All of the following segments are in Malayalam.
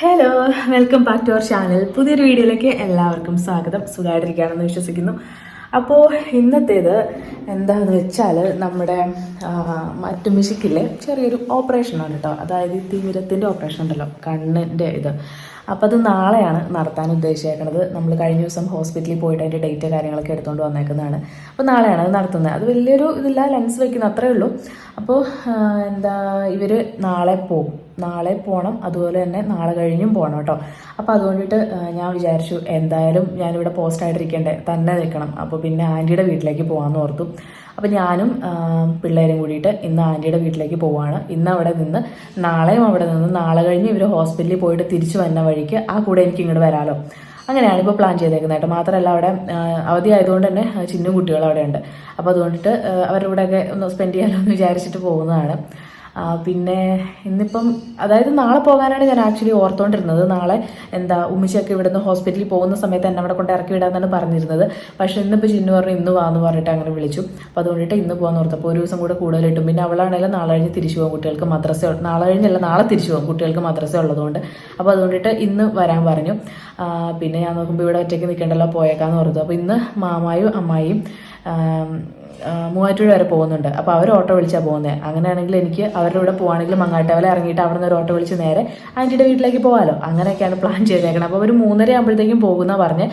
Hello welcome back to our channel പുതിയൊരു വീഡിയോയിലേക്ക് എല്ലാവർക്കും സ്വാഗതം. സുഖമായിട്ടിരിക്കുകയാണെന്ന് വിശ്വസിക്കുന്നു. അപ്പോൾ ഇന്നത്തേത് എന്താണെന്ന് വെച്ചാൽ നമ്മുടെ മറ്റു മറ്റുമിശിക്കിലെ ചെറിയൊരു ഓപ്പറേഷനാണ് കേട്ടോ അതായത് തിമിരത്തിന്റെ ഓപ്പറേഷൻ ഉണ്ടല്ലോ കണ്ണിന്റെ ഇത്. അപ്പോൾ അത് നാളെയാണ് നടത്താൻ ഉദ്ദേശിച്ചേക്കുന്നത് നമ്മൾ കഴിഞ്ഞ ദിവസം ഹോസ്പിറ്റലിൽ പോയിട്ട് അതിന്റെ ഡേറ്റ് കാര്യങ്ങളൊക്കെ എടുത്തുകൊണ്ട് വന്നേക്കുന്നതാണ്. അപ്പോൾ നാളെയാണ് അത് നടത്തുന്നത്. അത് വലിയൊരു ഇതില്ല ലെൻസ് വെക്കുന്ന അത്രയേ ഉള്ളൂ. അപ്പോൾ എന്താ ഇവർ നാളെ പോകും നാളെ പോകണം അതുപോലെ തന്നെ നാളെ കഴിഞ്ഞും പോകണം കേട്ടോ. അപ്പോൾ അതുകൊണ്ടിട്ട് ഞാൻ വിചാരിച്ചു എന്തായാലും ഞാനിവിടെ പോസ്റ്റായിട്ടിരിക്കണ്ടേ തന്നെ നിൽക്കണം. അപ്പോൾ പിന്നെ ആന്റിയുടെ വീട്ടിലേക്ക് പോകാമെന്ന് ഓർത്തു. അപ്പോൾ ഞാനും പിള്ളേരും കൂടിയിട്ട് ഇന്ന് ആന്റിയുടെ വീട്ടിലേക്ക് പോവാണ്. ഇന്ന് അവിടെ നിന്ന് നാളെയും അവിടെ നിന്ന് നാളെ കഴിഞ്ഞ് ഇവർ ഹോസ്പിറ്റലിൽ പോയിട്ട് തിരിച്ചു വന്ന വഴിക്ക് ആ കൂടെ എനിക്ക് ഇങ്ങോട്ട് വരാമല്ലോ അങ്ങനെയാണ് ഇപ്പോൾ പ്ലാൻ ചെയ്തേക്കുന്നത് കേട്ടോ. മാത്രമല്ല അവിടെ അവധി ആയതുകൊണ്ട് തന്നെ ചിന്നും കുട്ടികളും അവിടെ ഉണ്ട് അപ്പോൾ അതുകൊണ്ടിട്ട് അവരുടെ കൂടെയൊക്കെ ഒന്ന് സ്പെൻഡ് ചെയ്യാമല്ലോ എന്ന് വിചാരിച്ചിട്ട് പോകുന്നതാണ്. പിന്നെ ഇന്നിപ്പം അതായത് നാളെ പോകാനാണ് ഞാൻ ആക്ച്വലി ഓർത്തോണ്ടിരുന്നത്. നാളെ എന്താ ഉമ്മിച്ചൊക്കെ ഇവിടുന്ന് ഹോസ്പിറ്റലിൽ പോകുന്ന സമയത്ത് എന്നെ അവിടെ കൊണ്ട് ഇറക്കി വിടാന്നാണ് പറഞ്ഞിരുന്നത്. പക്ഷേ ഇന്നിപ്പോൾ ചിന്നു പറഞ്ഞു ഇന്ന് വാന്ന് പറഞ്ഞിട്ട് അങ്ങനെ വിളിച്ചു. അപ്പോൾ അതുകൊണ്ടിട്ട് ഇന്ന് പോകാൻ ഓർത്തപ്പോൾ ഒരു ദിവസം കൂടെ കൂടുതൽ കിട്ടും പിന്നെ അവളാണെങ്കിലും നാളെ കഴിഞ്ഞ് തിരിച്ചു പോകും കുട്ടികൾക്ക് മദ്രസ നാളെ കഴിഞ്ഞല്ല നാളെ തിരിച്ചു പോകും കുട്ടികൾക്ക് മദ്രസ ഉള്ളതുകൊണ്ട്. അപ്പോൾ അതുകൊണ്ടിട്ട് ഇന്ന് വരാൻ പറഞ്ഞു. പിന്നെ ഞാൻ നോക്കുമ്പോൾ ഇവിടെ ഒറ്റയ്ക്ക് നിൽക്കണ്ടല്ലോ പോയേക്കാന്ന് ഓർത്തു. അപ്പോൾ ഇന്ന് മാമായും അമ്മായിയും മൂവാറ്റുപുഴ വരെ പോകുന്നുണ്ട്. അപ്പോൾ അവർ ഓട്ടോ വിളിച്ചാൽ പോകുന്നത് അങ്ങനെയാണെങ്കിൽ എനിക്ക് അവരുടെ കൂടെ പോകുകയാണെങ്കിൽ മങ്ങാട്ടവല ഇറങ്ങിയിട്ട് അവിടെ നിന്ന് ഒരു ഓട്ടോ വിളിച്ച് നേരെ ആന്റിയുടെ വീട്ടിലേക്ക് പോകാമല്ലോ അങ്ങനെയൊക്കെയാണ് പ്ലാൻ ചെയ്തേക്കണം. അപ്പോൾ ഒരു മൂന്നര ആകുമ്പോഴത്തേക്കും പോകുന്ന പറഞ്ഞ്.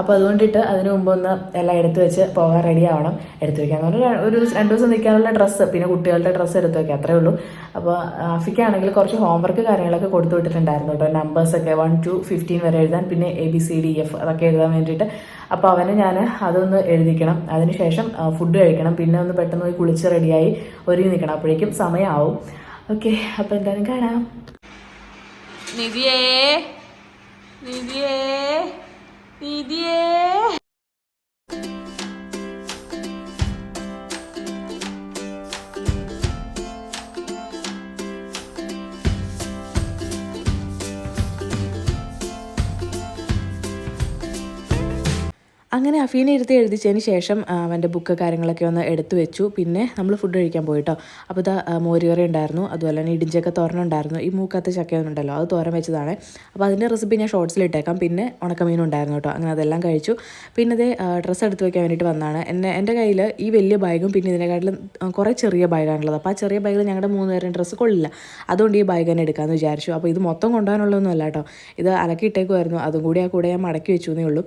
അപ്പോൾ അതുകൊണ്ടിട്ട് അതിന് മുമ്പ് ഒന്ന് എല്ലാം എടുത്തു വെച്ച് പോകാൻ റെഡി ആവണം. എടുത്തു വെക്കാൻ ഒരു രണ്ട് ദിവസം നിൽക്കാനുള്ള ഡ്രസ്സ് പിന്നെ കുട്ടികളുടെ ഡ്രസ്സ് എടുത്തു വെക്കാം. അത്രേ ഉള്ളൂ. അപ്പോൾ ആഫിക്കാണെങ്കിൽ കുറച്ച് ഹോംവർക്ക് കാര്യങ്ങളൊക്കെ കൊടുത്തു വിട്ടിട്ടുണ്ടായിരുന്നു കേട്ടോ. നമ്പേഴ്സൊക്കെ വൺ ടു ഫിഫ്റ്റീൻ വരെ എഴുതാൻ പിന്നെ A B C D F അതൊക്കെ എഴുതാൻ വേണ്ടിയിട്ട് അപ്പോൾ അവന് ഞാൻ അതൊന്ന് എഴുതിക്കണം. അതിനുശേഷം ഫുഡ് കഴിക്കണം. പിന്നെ ഒന്ന് പെട്ടെന്ന് പോയി കുളിച്ച് റെഡിയായി ഒരുങ്ങി നിൽക്കണം അപ്പോഴേക്കും സമയമാവും ഓക്കെ അപ്പോൾ എന്തായാലും കാണാം. നിധിയേ നിധിയേ നിധിയേ. അങ്ങനെ അഫീനെ ഇരുത്തി എഴുതിച്ചതിന് ശേഷം അവന്റെ ബുക്ക് കാര്യങ്ങളൊക്കെ ഒന്ന് എടുത്തു വെച്ചു. പിന്നെ നമ്മൾ ഫുഡ് കഴിക്കാൻ പോയിട്ടോ അപ്പോൾ ഇതാ മോരുകറി ഉണ്ടായിരുന്നു. അതുപോലെ തന്നെ ഇടിഞ്ചക്ക തോരൻ ഉണ്ടായിരുന്നു. ഈ ചക്കയൊന്നും ചക്കയൊന്നുണ്ടല്ലോ അത് തോരൻ വെച്ചതാണ്. അപ്പോൾ അതിന്റെ റെസിപ്പി ഞാൻ ഷോർട്സിൽ ഇട്ടേക്കാം. പിന്നെ ഉണക്കമീൻ ഉണ്ടായിരുന്നു കേട്ടോ അങ്ങനെ അതെല്ലാം കഴിച്ചു. പിന്നെ ഇത് ഡ്രസ്സ് എടുത്ത് വെക്കാൻ വേണ്ടിയിട്ട് വന്നതാണ്. എന്നെ എന്റെ കയ്യിൽ ഈ വലിയ ബാഗും പിന്നെ ഇതിനെക്കാട്ടിലും കുറേ ചെറിയ ബാഗാണുള്ളത് അപ്പോൾ ആ ചെറിയ ബാഗിൽ ഞങ്ങളുടെ മൂന്ന് പേരും ഡ്രസ്സ് കൊള്ളില്ല. അതുകൊണ്ട് ഈ ബാഗ് തന്നെ എടുക്കാമെന്ന് വിചാരിച്ചു. അപ്പോൾ ഇത് മൊത്തം കൊണ്ടുപോകാനുള്ളതൊന്നും അല്ല കേട്ടോ ഇത് അലക്കിയിട്ടേക്കുമായിരുന്നു അതും കൂടി ആ കൂടെ ഞാൻ മടക്കി വെച്ചു എന്നേ ഉള്ളൂ.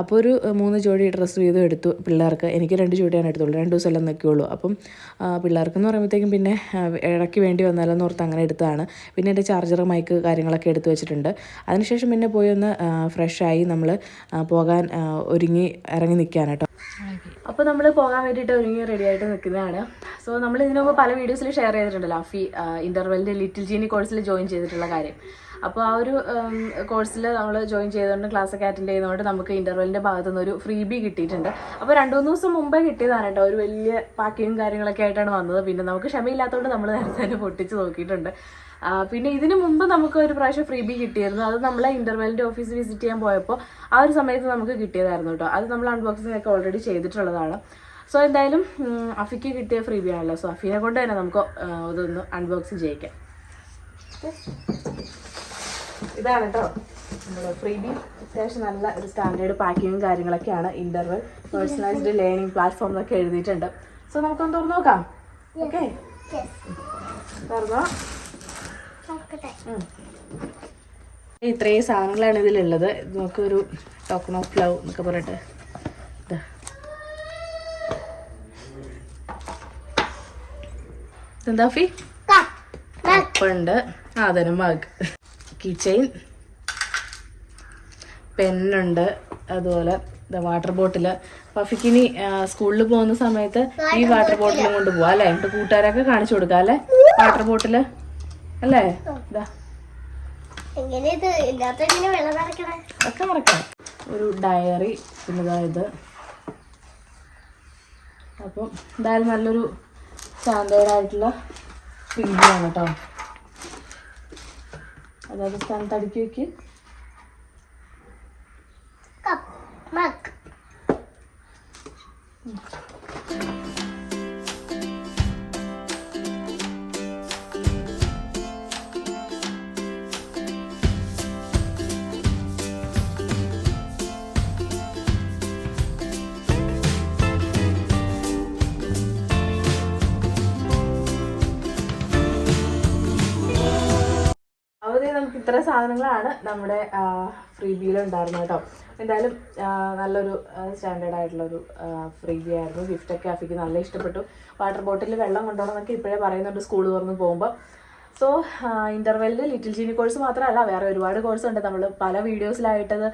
അപ്പോൾ ഒരു മൂന്ന് ജോഡി ഡ്രസ്സ് വീതം എടുത്തു പിള്ളേർക്ക്. എനിക്ക് രണ്ട് ജോഡിയാണ് എടുത്തുള്ളൂ. രണ്ട് ദിവസം എല്ലാം നിൽക്കുകയുള്ളൂ. അപ്പം പിള്ളേർക്കെന്ന് പറയുമ്പോഴത്തേക്കും പിന്നെ ഇടയ്ക്ക് വേണ്ടി വന്നാലെന്ന് ഓർത്ത് അങ്ങനെ എടുത്തതാണ്. പിന്നെ എന്റെ ചാർജർ മൈക്ക് കാര്യങ്ങളൊക്കെ എടുത്തു വെച്ചിട്ടുണ്ട്. അതിനുശേഷം പിന്നെ പോയി ഒന്ന് ഫ്രഷായി നമ്മൾ പോകാൻ ഒരുങ്ങി ഇറങ്ങി നിൽക്കുകയാണ് കേട്ടോ. അപ്പോൾ നമ്മൾ പോകാൻ വേണ്ടിയിട്ട് ഒരുങ്ങി റെഡി ആയിട്ട് നിൽക്കുന്നതാണ്. സോ നമ്മൾ ഇതിനു മുമ്പ് പല വീഡിയോസിൽ ഷെയർ ചെയ്തിട്ടുണ്ടല്ലോ അഫി ഇന്റർവെല്ലിന്റെ ലിറ്റിൽ ജീനി കോഴ്സിൽ ജോയിൻ ചെയ്തിട്ടുള്ള കാര്യം. അപ്പോൾ ആ ഒരു കോഴ്സിൽ നമ്മൾ ജോയിൻ ചെയ്തുകൊണ്ട് ക്ലാസ് ഒക്കെ അറ്റൻഡ് ചെയ്തുകൊണ്ട് നമുക്ക് ഇന്റർവെല്ലിന്റെ ഭാഗത്തു നിന്ന് ഒരു ഫ്രീ ബി കിട്ടിയിട്ടുണ്ട്. അപ്പോൾ രണ്ട് മൂന്ന് ദിവസം മുമ്പേ കിട്ടിയതാണ് കേട്ടോ. ഒരു വലിയ പാക്കിങ്ങും കാര്യങ്ങളൊക്കെ ആയിട്ടാണ് വന്നത്. പിന്നെ നമുക്ക് ക്ഷമയില്ലാത്തതുകൊണ്ട് നമ്മൾ നേരത്തെ തന്നെ പൊട്ടിച്ച് നോക്കിയിട്ടുണ്ട്. പിന്നെ ഇതിനു മുമ്പ് നമുക്ക് ഒരു പ്രാവശ്യം ഫ്രീ ബി കിട്ടിയിരുന്നു. അത് നമ്മളെ ഇന്റർവെല്ലിന്റെ ഓഫീസ് വിസിറ്റ് ചെയ്യാൻ പോയപ്പോൾ ആ ഒരു സമയത്ത് നമുക്ക് കിട്ടിയതായിരുന്നു കേട്ടോ. അത് നമ്മൾ അൺബോക്സിംഗ് ഒക്കെ ഓൾറെഡി ചെയ്തിട്ടുള്ളതാണ്. സോ എന്തായാലും അഫിക്ക് കിട്ടിയ ഫ്രീ ബി ആണല്ലോ. സോ അഫിനെ കൊണ്ട് തന്നെ നമുക്ക് ഇതൊന്ന് അൺബോക്സിങ് ചെയ്യിക്കാം. ഇതാണ് കേട്ടോ നമ്മുടെ ഫ്രീ ബി അത്യാവശ്യം നല്ല ഒരു സ്റ്റാൻഡേർഡ് പാക്കിങ്ങും കാര്യങ്ങളൊക്കെയാണ് ഇന്റർവൽ പേഴ്സണലൈസ്ഡ് ലേണിംഗ് പ്ലാറ്റ്ഫോം എന്നൊക്കെ എഴുതിയിട്ടുണ്ട്. സോ നമുക്കൊന്ന് തുറന്നു നോക്കാം ഓക്കെ തുറന്നോ ഇത്രയും സാധനങ്ങളാണ് ഇതിലുള്ളത്. ഇത് നമുക്കൊരു ടോക്കൺ ഓഫ് ലവ് എന്നൊക്കെ പറഞ്ഞിട്ട് എന്താ ഫി? കപ്പുണ്ട് ആ അതന്നെ മഗ് കീ ചെയിൻ പെന്നുണ്ട് അതുപോലെ വാട്ടർ ബോട്ടിൽ പഫിക്കിനി സ്കൂളിൽ പോകുന്ന സമയത്ത് ഈ വാട്ടർ ബോട്ടിലും കൊണ്ട് പോവാ അല്ലേ? എന്നിട്ട് കൂട്ടുകാരൊക്കെ കാണിച്ചു കൊടുക്കാം അല്ലേ? വാട്ടർ ബോട്ടിൽ അല്ലേ? ഇതാ? ഒക്കെ മറക്കാം ഒരു ഡയറി പിന്നെ ഇതാ ഇത്. അപ്പം എന്തായാലും നല്ലൊരു ആയിട്ടുള്ള പിങ്കിയാണ് കേട്ടോ. അതായത് സ്ഥാനത്ത് അടുക്കി വെക്ക്. Cup mug. ഇത്ര സാധനങ്ങളാണ് നമ്മുടെ ഫ്രീ ബിയിൽ ഉണ്ടായിരുന്നത് കേട്ടോ. എന്തായാലും നല്ലൊരു സ്റ്റാൻഡേർഡ് ആയിട്ടുള്ളൊരു ഫ്രീ ബി ആയിരുന്നു. ഗിഫ്റ്റൊക്കെ അഫിക്ക് നല്ല ഇഷ്ടപ്പെട്ടു. വാട്ടർ ബോട്ടിൽ വെള്ളം കൊണ്ടുപോകണം എന്നൊക്കെ ഇപ്പോഴേ പറയുന്നുണ്ട് സ്കൂൾ തുറന്ന് പോകുമ്പോൾ സോ ഇന്റർവെല്ലിൽ ലിറ്റിൽ ജീനി കോഴ്സ് മാത്രമല്ല വേറെ ഒരുപാട് കോഴ്സ് ഉണ്ട്. നമ്മൾ പല വീഡിയോസിലായിട്ടത്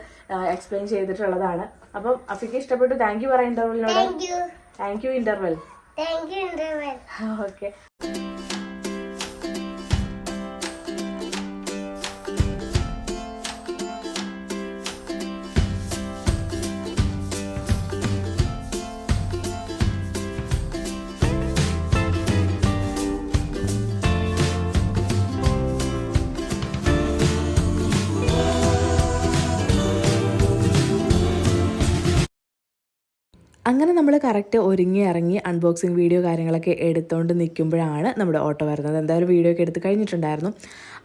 എക്സ്പ്ലെയിൻ ചെയ്തിട്ടുള്ളതാണ്. അപ്പം അഫിക്ക് ഇഷ്ടപ്പെട്ടു. താങ്ക് യു പറയാം ഇന്റർവെല്ലിനോട് താങ്ക് യു ഇന്റർവെൽ ഓക്കെ അങ്ങനെ നമ്മൾ കറക്റ്റ് ഒരുങ്ങി ഇറങ്ങി അൺബോക്സിങ് വീഡിയോ കാര്യങ്ങളൊക്കെ എടുത്തുകൊണ്ട് നിൽക്കുമ്പോഴാണ് നമ്മുടെ ഓട്ടോ വരുന്നത്. എന്തായാലും വീഡിയോ ഒക്കെ എടുത്ത് കഴിഞ്ഞിട്ടുണ്ടായിരുന്നു.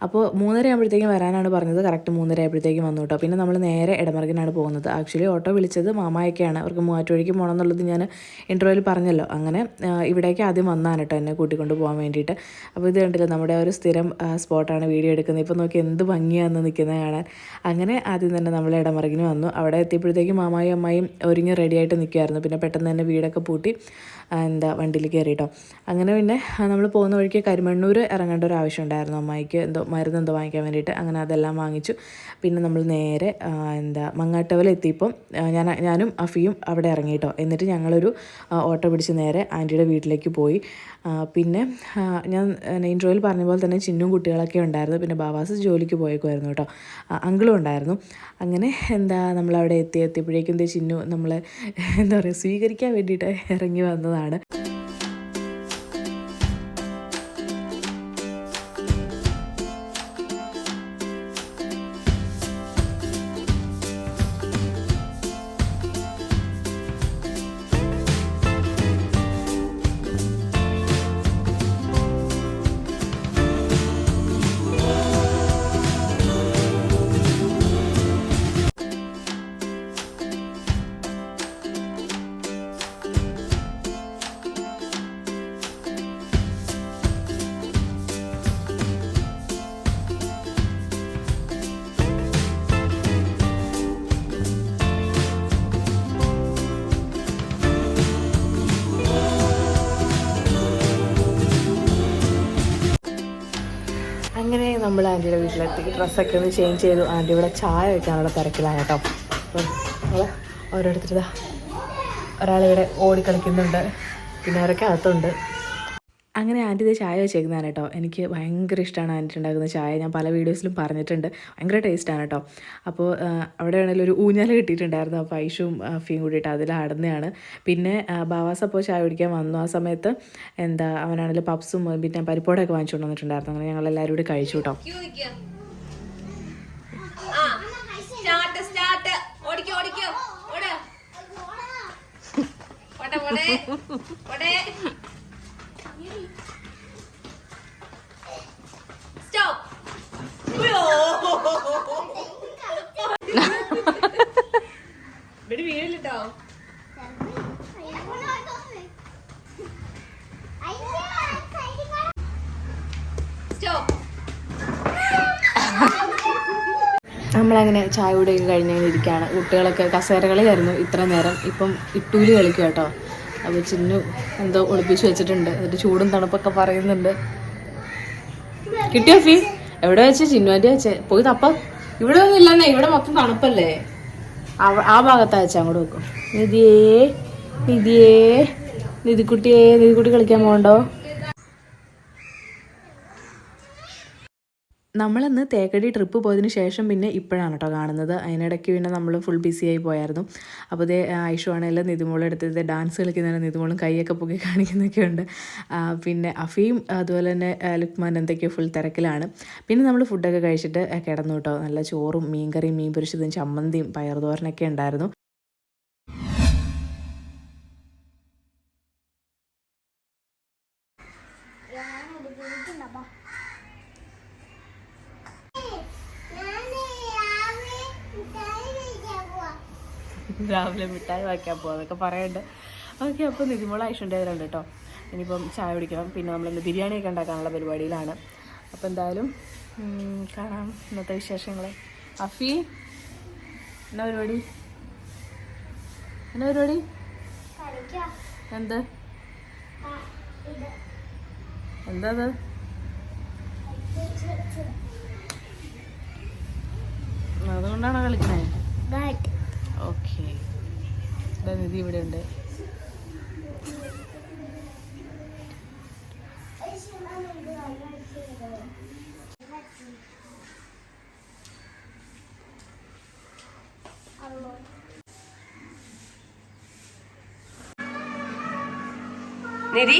അപ്പോൾ മൂന്നര ആകുമ്പോഴത്തേക്കും വരാനാണ് പറഞ്ഞത്. കറക്റ്റ് മൂന്നര ആകുമ്പോഴത്തേക്കും വന്നു കേട്ടോ. പിന്നെ നമ്മൾ നേരെ ഇടമറകിനാണ് പോകുന്നത്. ആക്ച്വലി ഓട്ടോ വിളിച്ചത് മാമായൊക്കെയാണ്. അവർക്ക് മൂവാറ്റുവഴിക്ക് പോകണം എന്നുള്ളത് ഞാൻ ഇന്റർവ്യൂവിൽ പറഞ്ഞല്ലോ. അങ്ങനെ ഇവിടേക്ക് ആദ്യം വന്നാണ് കേട്ടോ എന്നെ കൂട്ടിക്കൊണ്ട് പോകാൻ വേണ്ടിയിട്ട്. അപ്പോൾ ഇത് കണ്ടില്ല നമ്മുടെ ഒരു സ്ഥിരം സ്പോട്ടാണ് വീഡിയോ എടുക്കുന്നത്. ഇപ്പോൾ നോക്കി എന്ത് ഭംഗിയാണെന്ന് നിൽക്കുന്നത് കാണാൻ. അങ്ങനെ ആദ്യം തന്നെ നമ്മൾ ഇടമറകിന് വന്നു. അവിടെ എത്തിയപ്പോഴത്തേക്കും മാമായും അമ്മായും ഒരുങ്ങി റെഡിയായിട്ട് നിൽക്കുമായിരുന്നു പിന്നെ പെട്ടെന്ന് തന്നെ വീടൊക്കെ പൂട്ടി. എന്താ വണ്ടിയിൽ കയറി കേട്ടോ അങ്ങനെ പിന്നെ നമ്മൾ പോകുന്ന വഴിക്ക് കരിമണ്ണൂർ ഇറങ്ങേണ്ട ഒരു ആവശ്യം ഉണ്ടായിരുന്നു. അമ്മായിക്ക് എന്തോ മരുന്ന് എന്തോ വാങ്ങിക്കാൻ വേണ്ടിയിട്ട് അങ്ങനെ അതെല്ലാം വാങ്ങിച്ചു. പിന്നെ നമ്മൾ നേരെ എന്താ മങ്ങാട്ടവല എത്തിയപ്പം ഞാൻ ഞാനും അഫിയും അവിടെ ഇറങ്ങി കേട്ടോ എന്നിട്ട് ഞങ്ങളൊരു ഓട്ടോ പിടിച്ച് നേരെ ആന്റിയുടെ വീട്ടിലേക്ക് പോയി. പിന്നെ ഞാൻ റോയിൽ പറഞ്ഞ പോലെ തന്നെ ചിന്നും കുട്ടികളൊക്കെ ഉണ്ടായിരുന്നു. പിന്നെ ബാബാസ് ജോലിക്ക് പോയേക്കുമായിരുന്നു കേട്ടോ. അങ്കിളും ഉണ്ടായിരുന്നു. അങ്ങനെ എന്താ നമ്മളവിടെ എത്തി എത്തിയപ്പോഴേക്കും ചിന്നു നമ്മളെ എന്താ പറയുക സ്വീകരിക്കാൻ വേണ്ടിയിട്ട് ഇറങ്ങി വന്നതാണ്. അങ്ങനെ നമ്മൾ ആന്റിയുടെ വീട്ടിലെത്തി. ഡ്രസ്സൊക്കെ ഒന്ന് ചേഞ്ച് ചെയ്തു. ആന്റി ഇവിടെ ചായ വെക്കാനുള്ള തിരക്കിലാണ് കേട്ടോ. നമ്മൾ ഓരോരുത്തരുതാ ഒരാളിവിടെ ഓടിക്കളിക്കുന്നുണ്ട്. പിന്നെ അവരൊക്കെ അകത്തുണ്ട്. അങ്ങനെ ആന്റി ഇത് ചായ വെച്ചേക്കുന്നതാണ് കേട്ടോ. എനിക്ക് ഭയങ്കര ഇഷ്ടമാണ് ആന്റി ഉണ്ടാക്കുന്ന ചായ. ഞാൻ പല വീഡിയോസിലും പറഞ്ഞിട്ടുണ്ട്. ഭയങ്കര ടേസ്റ്റാണ് കേട്ടോ. അപ്പോൾ അവിടെ ആണെങ്കിലും ഒരു ഊഞ്ഞാൽ കിട്ടിയിട്ടുണ്ടായിരുന്നു. അപ്പോൾ ഐഷും അഫിയും കൂടിയിട്ട് അതിൽ ആടുന്നതാണ്. പിന്നെ ബാവാസ് അപ്പോൾ ചായ കുടിക്കാൻ വന്നു. ആ സമയത്ത് എന്താ അവനാണെങ്കിൽ പപ്സും പിന്നെ പരിപ്പോടൊക്കെ വാങ്ങിച്ചുകൊണ്ട് വന്നിട്ടുണ്ടായിരുന്നു. അങ്ങനെ ഞങ്ങൾ എല്ലാവരും കൂടി കഴിച്ചു കേട്ടോ. ഓടിക്കോ ഓടിക്കോ. ഓടേ. ഓടെ ഓടെ ഓടെ സ്റ്റോപ്പ് നമ്മളങ്ങനെ ചായ കൂടെയൊക്കെ കഴിഞ്ഞങ്ങനെ ഇരിക്കുകയാണ് കുട്ടികളൊക്കെ കസേരകളിലായിരുന്നു ഇത്ര നേരം. ഇപ്പം ഇട്ടൂലി കളിക്കും കേട്ടോ. അപ്പോൾ ചിന്നു എന്തോ ഒളിപ്പിച്ച് വെച്ചിട്ടുണ്ട്. എന്നിട്ട് ചൂടും തണുപ്പൊക്കെ പറയുന്നുണ്ട്. കിട്ടിയോ ഫീ? എവിടെ വെച്ച് ചിന്നുവാന്റെ വെച്ച്? പോയി തപ്പ? ഇവിടെ ഒന്നും ഇല്ലെന്നേ ഇവിടെ മൊത്തം തണുപ്പല്ലേ? ആ ഭാഗത്താ വെച്ചാൽ അങ്ങോട്ട് വെക്കും നിധിയേ നിധിയേ നിധിക്കുട്ടിയേ നിധിക്കുട്ടി കളിക്കാൻ പോകണ്ടോ നമ്മളിന്ന് തേക്കടി ട്രിപ്പ് പോയതിന് ശേഷം പിന്നെ ഇപ്പോഴാണ് കേട്ടോ കാണുന്നത്. അതിനിടയ്ക്ക് പിന്നെ നമ്മൾ ഫുൾ ബിസി ആയി പോയായിരുന്നു. അപ്പോൾ ഇതേ ഐഷു ആണെങ്കിലും നിതിമോൾ എടുത്തത് ഡാൻസ് കളിക്കുന്നതിന് നിതിമോളും കൈയൊക്കെ പൊക്കി കാണിക്കുന്നൊക്കെ ഉണ്ട്. പിന്നെ അഫീം അതുപോലെ തന്നെ ലുക്മാൻ എന്തൊക്കെയോ ഫുൾ തിരക്കിലാണ്. പിന്നെ നമ്മൾ ഫുഡൊക്കെ കഴിച്ചിട്ട് കിടന്നു കേട്ടോ നല്ല ചോറും മീൻകറിയും മീൻ പൊരിച്ചതും ചമ്മന്തിയും പയർ പയറുതോരനൊക്കെ ഉണ്ടായിരുന്നു. രാവിലെ മിഠായി വായിക്കാൻ പോകാം അതൊക്കെ പറയണ്ട്. ഓക്കെ അപ്പോൾ നിതിമോൾ കയ്യിലുണ്ട് കേട്ടോ. ഇനിയിപ്പം ചായ കുടിക്കണം. പിന്നെ നമ്മളിന്ന് ബിരിയാണിയൊക്കെ ഉണ്ടാക്കാനുള്ള പരിപാടിയിലാണ്. അപ്പോൾ എന്തായാലും കാണാം ഇന്നത്തെ വിശേഷങ്ങൾ അഫി എന്നാ പരിപാടി? എന്നാ പരിപാടി? എന്ത്? എന്താത് അതുകൊണ്ടാണോ കളിക്കണേ? ഓക്കെ. നിധി ഇവിടെ ഉണ്ട്. നിധി?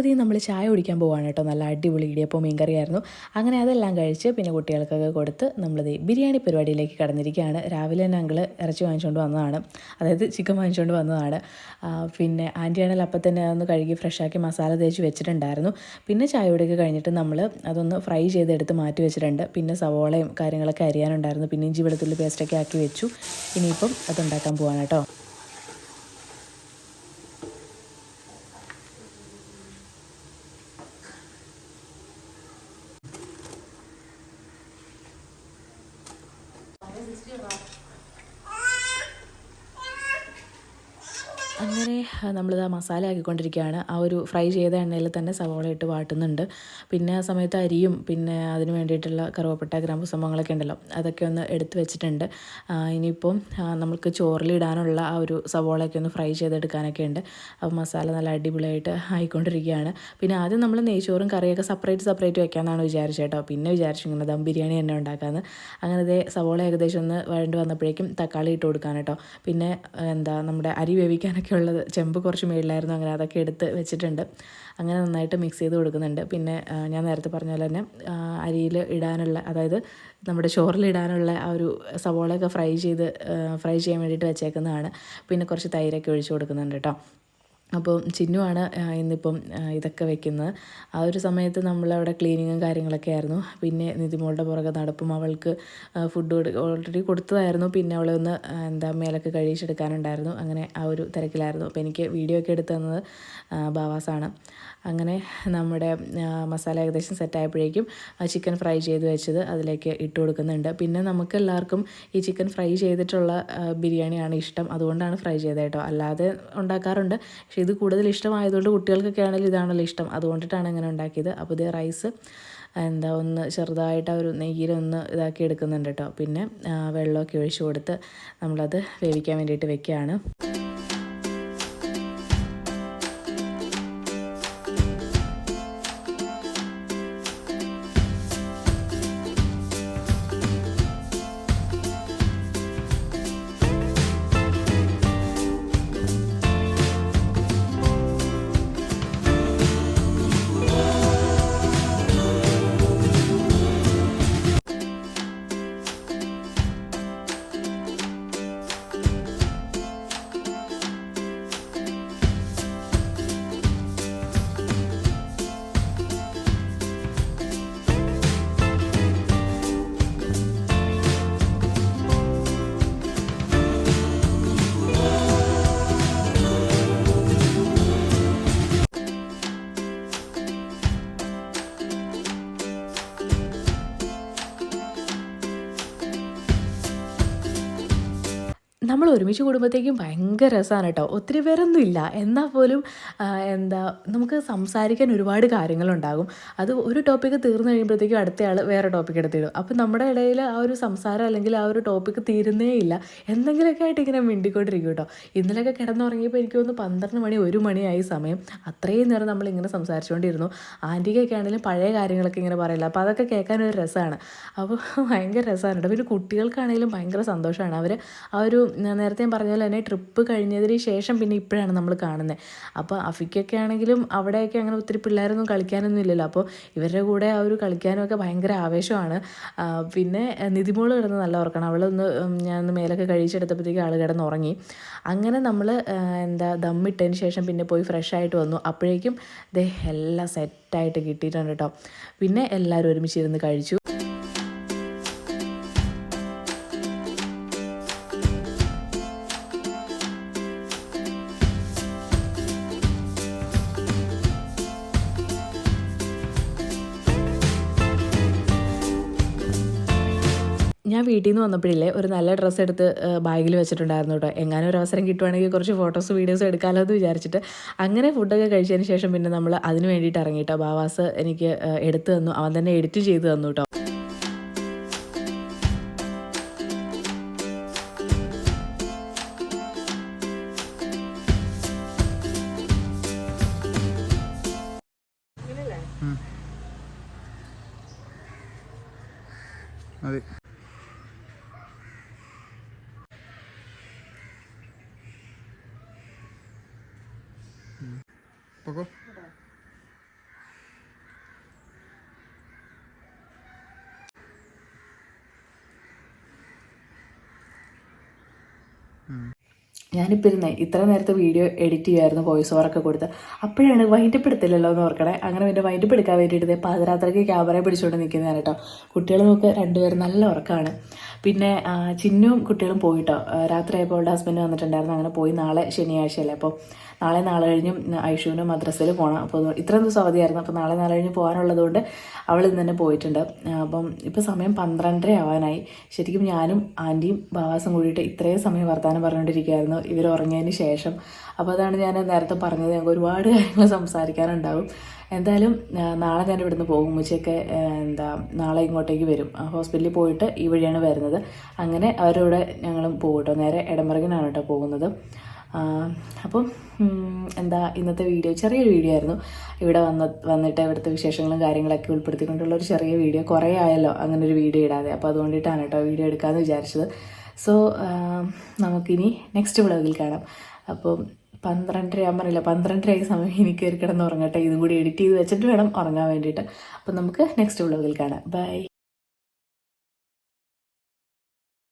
അപ്പോൾ ഇത് നമ്മൾ ചായ കുടിക്കാൻ പോവാണ് കേട്ടോ. നല്ല അടിപൊളി ഇടിയപ്പം മീൻ കറിയായിരുന്നു അങ്ങനെ അതെല്ലാം കഴിച്ച് പിന്നെ കുട്ടികൾക്കൊക്കെ കൊടുത്ത് നമ്മളത് ബിരിയാണി പരിപാടിയിലേക്ക് കടന്നിരിക്കുകയാണ്. രാവിലെ തന്നെ ഞങ്ങൾ ഇറച്ചി വാങ്ങിച്ചുകൊണ്ട് വന്നതാണ്. അതായത് ചിക്കൻ വാങ്ങിച്ചുകൊണ്ട് വന്നതാണ്. പിന്നെ ആന്റിയാണെങ്കിൽ അപ്പം തന്നെ അതൊന്ന് കഴുകി ഫ്രഷാക്കി മസാല തേച്ച് വെച്ചിട്ടുണ്ടായിരുന്നു. പിന്നെ ചായ കുടിയൊക്കെ കഴിഞ്ഞിട്ട് നമ്മൾ അതൊന്ന് ഫ്രൈ ചെയ്തെടുത്ത് മാറ്റി വെച്ചിട്ടുണ്ട്. പിന്നെ സവോളയും കാര്യങ്ങളൊക്കെ അരിയാനുണ്ടായിരുന്നു. പിന്നെ ഇഞ്ചി വെളുത്തുള്ളി പേസ്റ്റൊക്കെ ആക്കി വെച്ചു. ഇനിയിപ്പം അതുണ്ടാക്കാൻ പോവാണ് കേട്ടോ അങ്ങനെ നമ്മളിത് ആ മസാല ആക്കിക്കൊണ്ടിരിക്കുകയാണ് ആ ഒരു ഫ്രൈ ചെയ്ത എണ്ണയിൽ തന്നെ സവോള ഇട്ട് വാട്ടുന്നുണ്ട്. പിന്നെ ആ സമയത്ത് അരിയും പിന്നെ അതിന് വേണ്ടിയിട്ടുള്ള കറുവപ്പട്ട ഗ്രാമ്പു സംഭവങ്ങളൊക്കെ ഉണ്ടല്ലോ അതൊക്കെ ഒന്ന് എടുത്ത് വെച്ചിട്ടുണ്ട്. ഇനിയിപ്പം നമുക്ക് ചോറിലിടാനുള്ള ആ ഒരു സവോളയൊക്കെ ഒന്ന് ഫ്രൈ ചെയ്തെടുക്കാനൊക്കെ ഉണ്ട്. അപ്പോൾ മസാല നല്ല അടിപൊളിയായിട്ട് ആയിക്കൊണ്ടിരിക്കുകയാണ്. പിന്നെ ആദ്യം നമ്മൾ നെയ്ച്ചോറും കറിയൊക്കെ സെപ്പറേറ്റ് സെപ്പറേറ്റ് വെക്കാമെന്നാണ് വിചാരിച്ചത് കേട്ടോ. പിന്നെ വിചാരിച്ചു ഇങ്ങനെ ദം ബിരിയാണി തന്നെ ഉണ്ടാക്കാമെന്ന്. അങ്ങനെ ഇതേ സവോള ഏകദേശം ഒന്ന് വഴണ്ട് വന്നപ്പോഴേക്കും തക്കാളി ഇട്ട് കൊടുക്കാൻ കേട്ടോ. പിന്നെ എന്താ നമ്മുടെ അരി വേവിക്കാനൊക്കെ ഉള്ളത് ചെമ്പ് കുറച്ച് മേളിലായിരുന്നു അങ്ങനെ അതൊക്കെ എടുത്ത് വെച്ചിട്ടുണ്ട്. അങ്ങനെ നന്നായിട്ട് മിക്സ് ചെയ്ത് കൊടുക്കുന്നുണ്ട്. പിന്നെ ഞാൻ നേരത്തെ പറഞ്ഞ പോലെ തന്നെ അരിയിൽ ഇടാനുള്ള അതായത് നമ്മുടെ ചോറിൽ ഇടാനുള്ള ആ ഒരു സവോളയൊക്കെ ഫ്രൈ ചെയ്ത് ഫ്രൈ ചെയ്യാൻ വേണ്ടിയിട്ട് വെച്ചേക്കുന്നതാണ്. പിന്നെ കുറച്ച് തൈരൊക്കെ ഒഴിച്ച് കൊടുക്കുന്നുണ്ട് കേട്ടോ. അപ്പോൾ ചിന്നുവാണ് ഇന്നിപ്പം ഇതൊക്കെ വെക്കുന്നത്. ആ ഒരു സമയത്ത് നമ്മളവിടെ ക്ലീനിങ്ങും കാര്യങ്ങളൊക്കെ ആയിരുന്നു. പിന്നെ നിതിമോളുടെ പുറകെ നടപ്പും അവൾക്ക് ഫുഡ് ഓൾറെഡി കൊടുത്തതായിരുന്നു. പിന്നെ അവളെ ഒന്ന് എന്താ മേലൊക്കെ കഴിച്ചെടുക്കാനുണ്ടായിരുന്നു അങ്ങനെ ആ ഒരു തിരക്കിലായിരുന്നു. അപ്പോൾ എനിക്ക് വീഡിയോ ഒക്കെ എടുത്തു തന്നത് ബാവാസാണ്. അങ്ങനെ നമ്മുടെ മസാല ഏകദേശം സെറ്റായപ്പോഴേക്കും ചിക്കൻ ഫ്രൈ ചെയ്ത് വെച്ചത് അതിലേക്ക് ഇട്ട് കൊടുക്കുന്നുണ്ട്. പിന്നെ നമുക്ക് എല്ലാവർക്കും ഈ ചിക്കൻ ഫ്രൈ ചെയ്തിട്ടുള്ള ബിരിയാണിയാണ് ഇഷ്ടം. അതുകൊണ്ടാണ് ഫ്രൈ ചെയ്തത് കേട്ടോ. അല്ലാതെ ഉണ്ടാക്കാറുണ്ട്. പക്ഷേ ഇത് കൂടുതൽ ഇഷ്ടമായതുകൊണ്ട് കുട്ടികൾക്കൊക്കെ ആണെങ്കിലും ഇതാണല്ലോ ഇഷ്ടം. അതുകൊണ്ടിട്ടാണ് അങ്ങനെ ഉണ്ടാക്കിയത്. അപ്പോൾ ഇത് റൈസ് എന്താ ഒന്ന് ചെറുതായിട്ട് ഒരു നെയ്യിലൊന്ന് ഇതാക്കി എടുക്കുന്നുണ്ട് കേട്ടോ. പിന്നെ വെള്ളമൊക്കെ ഒഴിച്ചു കൊടുത്ത് നമ്മളത് വേവിക്കാൻ വേണ്ടിയിട്ട് വെക്കുകയാണ്. നമ്മൾ ഒരുമിച്ച് കൂടുമ്പോഴത്തേക്കും ഭയങ്കര രസമാണ് കേട്ടോ. ഒത്തിരി പേരൊന്നും ഇല്ല എന്നാൽ പോലും എന്താ നമുക്ക് സംസാരിക്കാൻ ഒരുപാട് കാര്യങ്ങളുണ്ടാകും. അത് ഒരു ടോപ്പിക്ക് തീർന്നു കഴിയുമ്പോഴത്തേക്കും അടുത്തയാൾ വേറെ ടോപ്പിക്ക് എടുത്തിടും അപ്പോൾ നമ്മുടെ ഇടയിൽ ആ ഒരു സംസാരം അല്ലെങ്കിൽ ആ ഒരു ടോപ്പിക്ക് തീരുന്നേ ഇല്ല. എന്തെങ്കിലുമൊക്കെ ആയിട്ട് ഇങ്ങനെ മിണ്ടിക്കൊണ്ടിരിക്കും കേട്ടോ. ഇന്നലെയൊക്കെ കിടന്നുറങ്ങിയപ്പോൾ എനിക്ക് തോന്നുന്നു പന്ത്രണ്ട് മണി ഒരു മണിയായി സമയം. അത്രയും നേരം നമ്മൾ ഇങ്ങനെ സംസാരിച്ചുകൊണ്ടിരുന്നു. ആന്റിക്കൊക്കെ ആണെങ്കിലും പഴയ കാര്യങ്ങളൊക്കെ ഇങ്ങനെ പറയില്ല. അപ്പോൾ അതൊക്കെ കേൾക്കാൻ ഒരു രസമാണ്. അപ്പോൾ ഭയങ്കര രസമാണ് കേട്ടോ. പിന്നെ കുട്ടികൾക്കാണെങ്കിലും ഭയങ്കര സന്തോഷമാണ്. അവർ ആ ഒരു നേരത്തെ ഞാൻ പറഞ്ഞ പോലെ തന്നെ ട്രിപ്പ് കഴിഞ്ഞതിന് ശേഷം പിന്നെ ഇപ്പോഴാണ് നമ്മൾ കാണുന്നത് അപ്പോൾ അഫിക്കൊക്കെ ആണെങ്കിലും അവിടെയൊക്കെ അങ്ങനെ ഒത്തിരി പിള്ളേരൊന്നും കളിക്കാനൊന്നും ഇല്ലല്ലോ. അപ്പോൾ ഇവരുടെ കൂടെ ആ ഒരു കളിക്കാനും ഒക്കെ ഭയങ്കര ആവേശമാണ്. പിന്നെ നിതിമോൾ കിടന്ന് നല്ല ഉറക്കണം. അവളൊന്ന് ഞാൻ മേലൊക്കെ കഴിച്ചെടുത്തപ്പോഴത്തേക്ക് ആൾ കിടന്ന് ഉറങ്ങി അങ്ങനെ നമ്മൾ എന്താ ദമ്മിട്ടതിന് ശേഷം പിന്നെ പോയി ഫ്രഷ് ആയിട്ട് വന്നു. അപ്പോഴേക്കും ദേ എല്ലാം സെറ്റായിട്ട് കിട്ടിയിട്ടുണ്ട് കേട്ടോ പിന്നെ എല്ലാവരും ഒരുമിച്ചിരുന്ന് കഴിച്ചു. ഞാൻ വീട്ടിൽ നിന്ന് വന്നപ്പോഴില്ലേ ഒരു നല്ല ഡ്രസ്സ് എടുത്ത് ബാഗിൽ വെച്ചിട്ടുണ്ടായിരുന്നു കേട്ടോ എങ്ങാനും ഒരു അവസരം കിട്ടുവാണെങ്കിൽ കുറച്ച് ഫോട്ടോസ് വീഡിയോസ് എടുക്കാമല്ലോ എന്ന് വിചാരിച്ചിട്ട് അങ്ങനെ ഫുഡൊക്കെ കഴിച്ചതിന് ശേഷം പിന്നെ നമ്മൾ അതിന് വേണ്ടിയിട്ട് ഇറങ്ങി കേട്ടോ ബാവാസ് എനിക്ക് എടുത്തു തന്നു. അവൻ തന്നെ എഡിറ്റ് ചെയ്ത് തന്നു കേട്ടോ അതെ. ഞാനിപ്പോൾ ഇരുന്നേ ഇത്ര നേരത്തെ വീഡിയോ എഡിറ്റ് ചെയ്യുമായിരുന്നു വോയിസ് ഓവറൊക്കെ കൊടുത്ത്. അപ്പോഴാണ് വൈൻഡപ്പ് എടുത്തില്ലല്ലോ എന്ന് ഓർക്കണേ. അങ്ങനെ പിന്നെ വൈൻഡപ്പ് എടുക്കാൻ വേണ്ടിയിട്ട് പാതിരാത്രയ്ക്ക് ക്യാമറ പിടിച്ചുകൊണ്ട് നിൽക്കുന്നതാണ് കേട്ടോ. കുട്ടികൾ നോക്ക് രണ്ടുപേരും നല്ല ഉറക്കമാണ് പിന്നെ ചിന്നും കുട്ടികളും പോയിട്ടോ രാത്രി രാത്രിയായപ്പോൾ അവളുടെ ഹസ്ബൻഡ് വന്നിട്ടുണ്ടായിരുന്നു. അങ്ങനെ പോയി നാളെ ശനിയാഴ്ചയല്ലേ. അപ്പോൾ നാളെ നാളെ കഴിഞ്ഞും ഐഷുവിന് മദ്രസയിൽ പോകണം അപ്പോൾ ഇത്രയും ദിവസം അവധിയായിരുന്നു. അപ്പോൾ നാളെ നാളെ കഴിഞ്ഞ് പോകാനുള്ളത് കൊണ്ട് അവൾ ഇന്ന് തന്നെ പോയിട്ടുണ്ട്. അപ്പം ഇപ്പോൾ സമയം പന്ത്രണ്ടര ആവാനായി. ശരിക്കും ഞാനും ആന്റിയും ബാവാസും കൂടിയിട്ട് ഇത്രയും സമയം വർത്തമാനം പറഞ്ഞുകൊണ്ടിരിക്കുകയായിരുന്നു ഇവർ ഉറങ്ങിയതിന് ശേഷം. അപ്പോൾ അതാണ് ഞാൻ നേരത്തെ പറഞ്ഞത്. ഞങ്ങൾക്ക് ഒരുപാട് കാര്യങ്ങൾ സംസാരിക്കാനുണ്ടാവും. എന്തായാലും നാളെ ഞാൻ ഇവിടുന്ന് പോകും. ഉച്ചയൊക്കെ എന്താ നാളെ ഇങ്ങോട്ടേക്ക് വരും. ഹോസ്പിറ്റലിൽ പോയിട്ട് ഈ വഴിയാണ് വരുന്നത്. അങ്ങനെ അവരോട് ഞങ്ങളും പോകട്ടോ. നേരെ ഇടമറകിനാണ് കേട്ടോ പോകുന്നത്. അപ്പം എന്താ ഇന്നത്തെ വീഡിയോ ചെറിയൊരു വീഡിയോ ആയിരുന്നു. ഇവിടെ വന്ന വന്നിട്ട് ഇവിടുത്തെ വിശേഷങ്ങളും കാര്യങ്ങളൊക്കെ ഉൾപ്പെടുത്തിക്കൊണ്ടുള്ള ഒരു ചെറിയ വീഡിയോ കുറേ ആയല്ലോ അങ്ങനെ ഒരു വീഡിയോ ഇടാതെ. അപ്പോൾ അതുകൊണ്ടിട്ടാണ് കേട്ടോ വീഡിയോ എടുക്കാമെന്ന് വിചാരിച്ചത്. സോ നമുക്കിനി നെക്സ്റ്റ് വ്ളോഗിൽ കാണാം. അപ്പോൾ പന്ത്രണ്ടര പറയില്ല പന്ത്രണ്ടരയായി സമയം എനിക്ക് ഒരു കിടന്ന് ഉറങ്ങട്ടെ. ഇതും കൂടി എഡിറ്റ് ചെയ്ത് വെച്ചിട്ട് വേണം ഉറങ്ങാൻ വേണ്ടിയിട്ട്. അപ്പം നമുക്ക് നെക്സ്റ്റ് വ്ളോഗിൽ കാണാം. ബൈ.